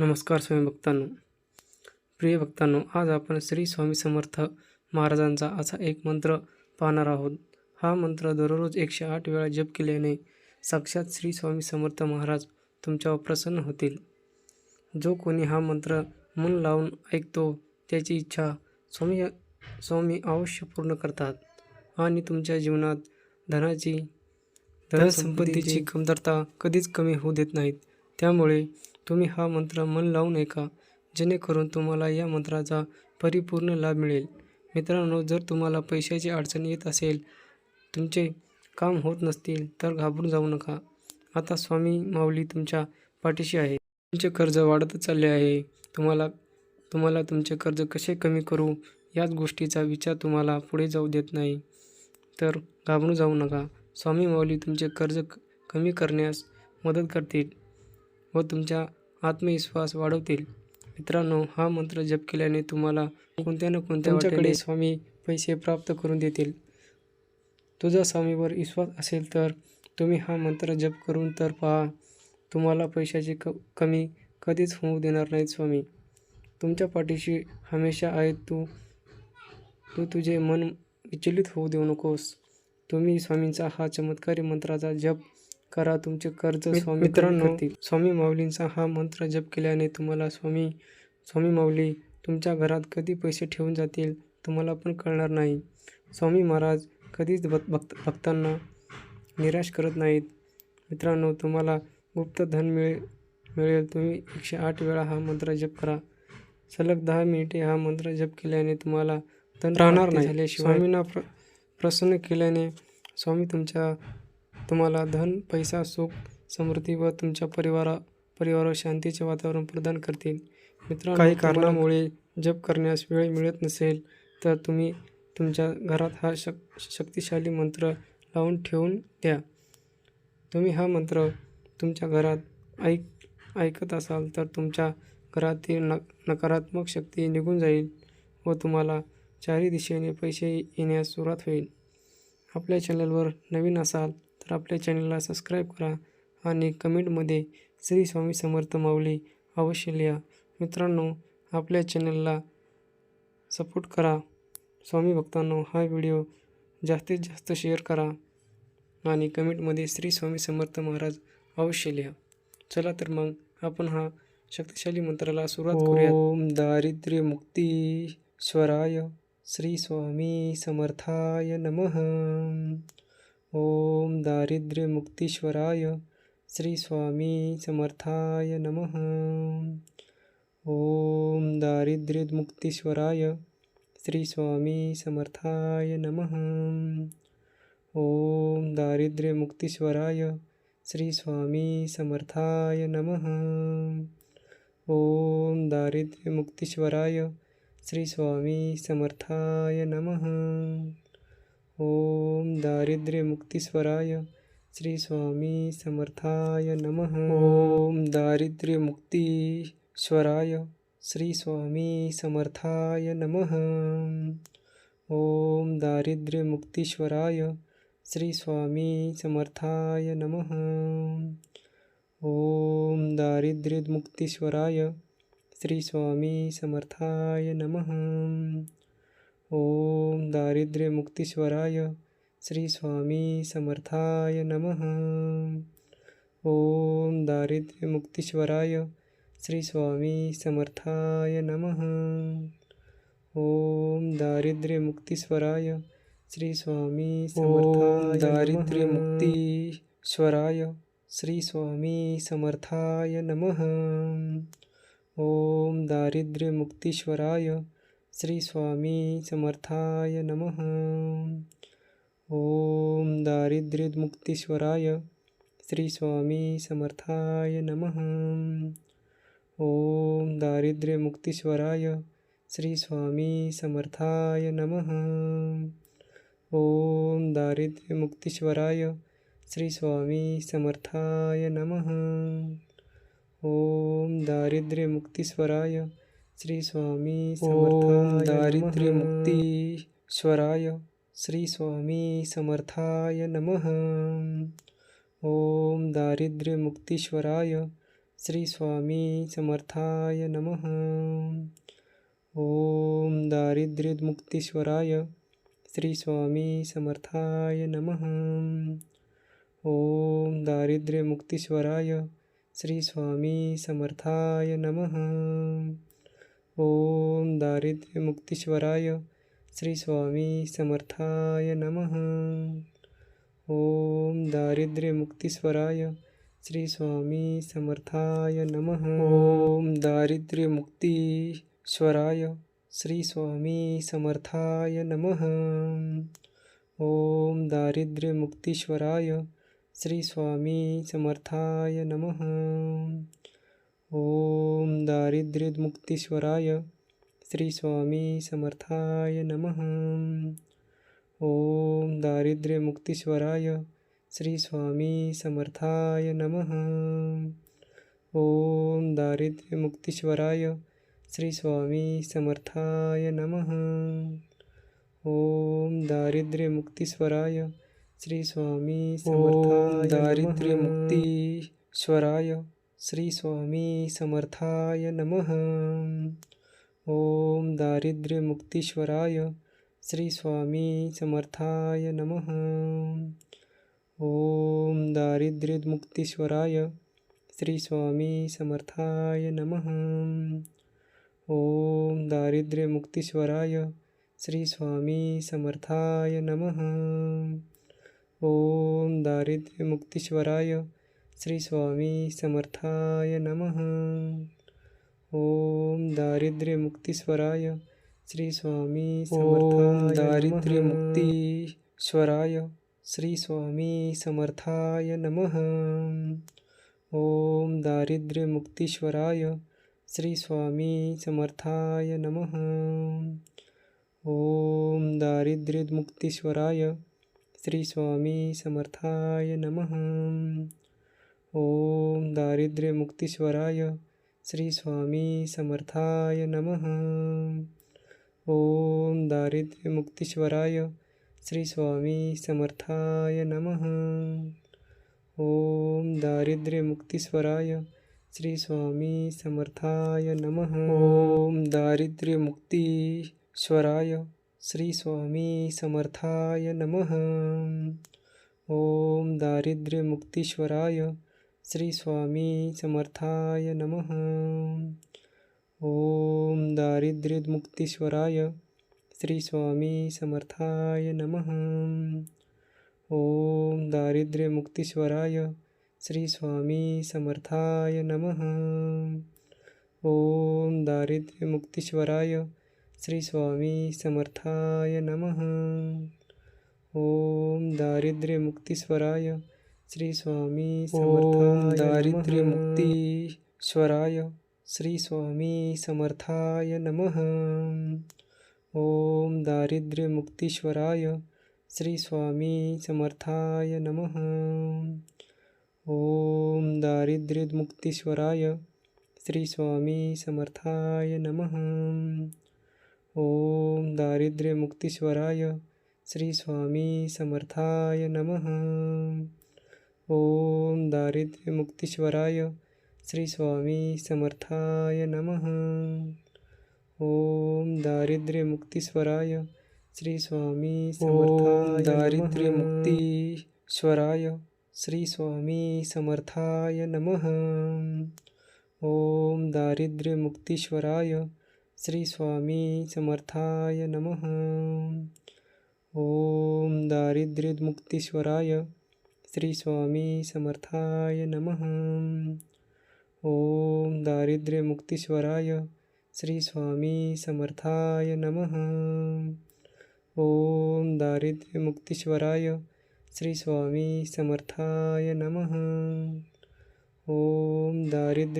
नमस्कार स्वामी भक्तांनो. प्रिय भक्तांनो आज आपण श्री स्वामी समर्थ महाराजांचा असा एक मंत्र पाहणार आहोत. हा मंत्र दररोज एकशे आठ वेळा जप केल्याने साक्षात श्री स्वामी समर्थ महाराज तुमच्यावर प्रसन्न होतील. जो कोणी हा मंत्र मन लावून ऐकतो त्याची इच्छा स्वामी स्वामी अवश्य पूर्ण करतात आणि तुमच्या जीवनात धनाची धनसंपत्तीची कमतरता कधीच कमी होऊ देत नाहीत. त्यामुळे तुम्ही हा मंत्र मन लावून ऐका जेणेकरून तुम्हाला या मंत्राचा परिपूर्ण लाभ मिळेल. मित्रांनो जर तुम्हाला पैशाची अडचण येत असेल तुमचे काम होत नसतील तर घाबरून जाऊ नका. आता स्वामी माऊली तुमच्या पाठीशी आहे. तुमचे कर्ज वाढतच चालले आहे. तुम्हाला तुम्हाला तुमचे कर्ज कसे कमी करू? याच गोष्टीचा विचार तुम्हाला पुढे जाऊ देत नाही. तर घाबरून जाऊ नका. स्वामी माऊली तुमचे कर्ज कमी करण्यास मदत करतील. व तुमचा आत्मविश्वास वाढवतील. मित्रांनो हा मंत्र जप केल्याने तुम्हाला कोणत्या ना कोणत्या तुमच्याकडे स्वामी पैसे प्राप्त करून देतील. तुझा स्वामीवर विश्वास असेल तर तुम्ही हा मंत्र जप करून तर पहा. तुम्हाला पैशाची क कमी कधीच होऊ देणार नाहीत स्वामी. तुमच्या पाठीशी हमेशा आहेत तू. तू तुझे मन विचलित होऊ देऊ नकोस. तुम्ही स्वामींचा हा चमत्कारी मंत्राचा जप करा तुमचे कर्ज स्वामी मित्रांनो स्वामी माऊलींचा हा मंत्र जप केल्याने तुम्हाला स्वामी स्वामी माऊली तुमच्या घरात कधी पैसे ठेवून जातील तुम्हाला पण कळणार नाही. स्वामी महाराज कधीच भक्त भक्त भक्तांना निराश करत नाहीत. मित्रांनो तुम्हाला गुप्त धन मिळेल मिळेल. तुम्ही एकशे आठ वेळा हा मंत्र जप करा. सलग दहा मिनिटे हा मंत्र जप केल्याने तुम्हाला धन राहणार नाही. झाल्याशिवाय स्वामींना प्र प्रसन्न केल्याने स्वामी तुमच्या तुम्हाला धन पैसा सुख समृद्धी व तुमच्या परिवारा परिवारावर शांतीचे वातावरण प्रदान करतील. मित्रांनो काही कारणामुळे जप करण्यास वेळ मिळत नसेल तर तुम्ही तुमच्या घरात हा शक शक्तिशाली मंत्र लावून ठेवून द्या. तुम्ही हा मंत्र तुमच्या घरात ऐक ऐकत असाल तर तुमच्या घरातील न नकारात्मक शक्ती निघून जाईल व तुम्हाला चारी दिशेने पैसे येण्यास सुरुवात होईल. आपल्या चॅनलवर नवीन असाल तर आपल्या चॅनलला सबस्क्राईब करा आणि कमेंटमध्ये श्री स्वामी समर्थ माऊली अवश्य लिहा. मित्रांनो आपल्या चॅनलला सपोर्ट करा. स्वामी भक्तांनो हा व्हिडिओ जास्तीत जास्त शेअर करा आणि कमेंटमध्ये श्री स्वामी समर्थ महाराज अवश्य लिहा. चला तर मग आपण हा शक्तिशाली मंत्राला सुरुवात करूया ओम दारिद्र्य मुक्तीश्वराय श्री स्वामी समर्थाय नमः. ओम दारिद्र्य मुक्तीश्वराय श्री स्वामी समर्थाय नमः। ओम दारिद्र्य मुक्तीश्वराय श्री स्वामी समर्थाय नमः। ओम दारिद्र्य मुक्तीश्वराय श्री स्वामी समर्थाय नमः। ओम दारिद्र्य मुक्तीश्वराय श्री स्वामी समर्थाय नमः। ओम दारिद्र्य मुक्तीश्वराय श्री स्वामी समर्थाय नमः। ओम दारिद्र्य मुक्तीश्वराय श्री स्वामी समर्थाय नमः। ओम दारिद्र्य मुक्तीश्वराय श्री स्वामी समर्थाय नमः। ओम दारिद्र्य मुक्तीश्वराय श्री स्वामी समर्थाय नमः। ओम दारिद्र्य मुक्तीश्वराय श्री स्वामी समर्थाय नमः। ओम दारिद्र्य मुक्तीश्वराय श्री स्वामी समर्थाय नमः। ओम दारिद्र्य मुक्तीश्वराय श्री स्वामी समर्थाय दारिद्र्य मुक्तीश्वराय श्री स्वामी समर्थाय नमः। ओम दारिद्र्य मुक्तीश्वराय श्री स्वामी समर्थाय नमः। ओम दारिद्र्य मुक्तीश्वराय श्री स्वामी समर्थाय नमः। दारिद्र्य मुक्तीश्वराय श्री स्वामी समर्थाय नमः। दारिद्र्य मुक्तीश्वराय श्री स्वामी समर्थाय नमः। ओम दारिद्र्य मुक्तीश्वराय श्री स्वामी समर्थाय दारिद्र्य मुक्तीश्वराय श्री स्वामी समर्थाय नमः। ओम दारिद्र्य मुक्तीश्वराय श्री स्वामी समर्थाय नमः। ओम दारिद्र्यमुक्तीश्वराय श्री स्वामी समर्थाय नमः। ओम दारिद्र्यमुक्तीश्वराय श्री स्वामी समर्थाय नमः। ओम दारिद्र्यमुक्तीश्वराय श्री स्वामी समर्थाय नमः। ओम दारिद्र्यमुक्तीश्वराय श्री स्वामी समर्थाय नमः। ओम दारिद्र्यमुक्तीश्वराय श्री स्वामी समर्थाय नमः। ओम दारिद्र्यमुक्तीश्वराय श्री स्वामी समर्थाय नमः। ओम दारिद्र्यमुक्तीश्वराय श्री स्वामी समर्थाय नमः। ओम दारिद्र्यमुक्तीश्वराय श्री स्वामी समर्थाय नमः। ओम दारिद्र्यमुक्तीश्वराय श्री स्वामी समर्थाय नमः। दारिद्र्यमुक्तीश्वराय श्री स्वामी समर्थाय दारिद्र्यमुक्तीश्वराय श्री स्वामी समर्थाय नमः। ओम दारिद्र्यमुक्तीश्वराय श्री स्वामी समर्थाय नमः। ओम दारिद्र्यमुक्तीश्वराय श्री स्वामी समर्थाय नमः। ओम दारिद्र्यमुक्तीश्वराय श्री स्वामी समर्थाय नमः। ओम दारिद्र्यमुक्तीश्वराय श्री स्वामी समर्थाय नमः। ओम दारिद्र्यमुक्तीश्वराय श्री स्वामी समर्थाय दारिद्र्यमुक्तीश्वराय श्री स्वामी समर्थाय नमः। ओम दारिद्र्यमुक्तीश्वराय श्री स्वामी समर्थाय नमः। ओम दारिद्र्यमुक्तीश्वराय श्री स्वामी समर्थाय नमः। ओम दारिद्र्यमुक्तीश्वराय श्री स्वामी समर्थाय नमः। ओम दारिद्र्यमुक्तीश्वराय श्री स्वामी समर्थाय नमः। ओम दारिद्र्यमुक्तीश्वराय श्री स्वामी समर्थाय नमः। ओम दारिद्र्यमुक्तीश्वराय श्री स्वामी समर्थाय नमः। ओम दारिद्र्यमुक्तीश्वराय श्री स्वामी समर्थाय नमः। ओम दारिद्र्यमुक्तीश्वराय श्री स्वामी समर्थाय नमः। ओम दारिद्र्यमुक्तीश्वराय श्री स्वामी समर्थाय नमः। ओम दारिद्र्यमुक्तीश्वराय श्री स्वामी समर्थाय नमः। ओम दारिद्र्यमुक्तीश्वराय श्री स्वामी समर्थाय दारिद्र्यमुक्तीश्वराय श्री स्वामी समर्थाय नमः। ओम दारिद्र्यमुक्तीश्वराय श्री स्वामी समर्थाय नमः। ओम दारिद्र्यमुक्तीश्वराय श्री स्वामी समर्थाय नमः। ओम दारिद्र्यमुक्तीश्वराय श्री स्वामी समर्थाय नमः। ओम दारिद्र्यमुक्तीश्वराय श्री स्वामी समर्थाय नमः। ओम दारिद्र्यमुक्तीश्वराय श्री स्वामी समर्थाय दारिद्र्यमुक्तीश्वराय श्री स्वामी समर्थाय नमः। ओम दारिद्र्यमुक्तीश्वराय श्री स्वामी समर्थाय नमः। ओम दारिद्र्यमुक्तीश्वराय श्री स्वामी समर्थाय नमः। ओम दारिद्र्यमुक्तीश्वराय श्री स्वामी समर्थाय नमः। ओम दारिद्र्यमुक्तीश्वराय श्री स्वामी समर्थाय नमः। ओम दारिद्र्य